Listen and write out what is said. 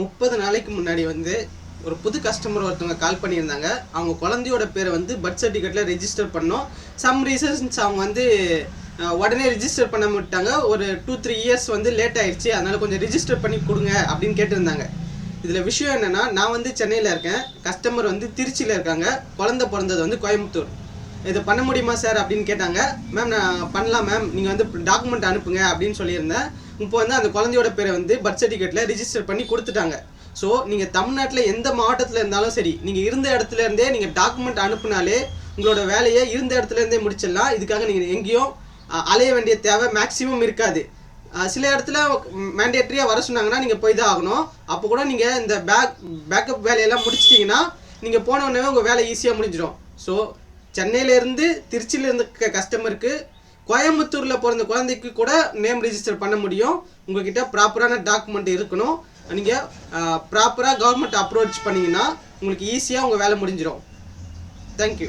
முப்பது நாளைக்கு முன்னாடி வந்து ஒரு புது கஸ்டமர் ஒருத்தவங்க கால் பண்ணியிருந்தாங்க. அவங்க குழந்தையோட பேரை வந்து பர்த் சர்டிஃபிகேட்டில் ரெஜிஸ்டர் பண்ணோம். சம் ரீசன்ஸ் அவங்க வந்து உடனே ரிஜிஸ்டர் பண்ண விட்டாங்க. ஒரு டூ த்ரீ இயர்ஸ் வந்து லேட் ஆயிடுச்சு அதனால கொஞ்சம் ரிஜிஸ்டர் பண்ணி கொடுங்க அப்படின்னு கேட்டிருந்தாங்க. இதில் விஷயம் என்னென்னா நான் வந்து சென்னையில் இருக்கேன். கஸ்டமர் வந்து திருச்சியில் இருக்காங்க. குழந்தை பிறந்தது வந்து கோயம்புத்தூர். இதை பண்ண முடியுமா சார் அப்படின்னு கேட்டாங்க. மேம் நான் பண்ணலாம் மேம் நீங்கள் வந்து டாக்குமெண்ட் அனுப்புங்க அப்படின்னு சொல்லியிருந்தேன். இப்போ வந்து அந்த குழந்தையோட பேரை வந்து பர்த் சர்டிஃபிகேட்டில் ரிஜிஸ்டர் பண்ணி கொடுத்துட்டாங்க. ஸோ நீங்கள் தமிழ்நாட்டில் எந்த மாவட்டத்தில் இருந்தாலும் சரி நீங்கள் இருந்த இடத்துல இருந்தே நீங்கள் டாக்குமெண்ட் அனுப்புனாலே உங்களோட வேலையை இருந்த இடத்துல இருந்தே முடிச்சிடலாம். இதுக்காக நீங்கள் எங்கேயும் அலைய வேண்டிய தேவை மேக்ஸிமம் இருக்காது. சில இடத்துல மேண்டேட்டரியாக வர சொன்னாங்கன்னா நீங்கள் போய் தான் ஆகணும். அப்போ கூட நீங்கள் இந்த பேக் பேக்கப் வேலையெல்லாம் முடிச்சிட்டிங்கன்னா நீங்கள் போன உடனே உங்கள் வேலை ஈஸியாக முடிஞ்சிடும். ஸோ சென்னையிலேருந்து திருச்சியிலேருந்து இருந்த கஸ்டமருக்கு கோயம்புத்தூரில் பிறந்த குழந்தைக்கு கூட நேம் ரிஜிஸ்டர் பண்ண முடியும். உங்ககிட்ட ப்ராப்பரான டாக்குமெண்ட் இருக்கணும். நீங்கள் ப்ராப்பராக கவர்மெண்ட் அப்ரோச் பண்ணிங்கன்னா உங்களுக்கு ஈஸியாக உங்கள் வேலை முடிஞ்சிடும் தேங்க்யூ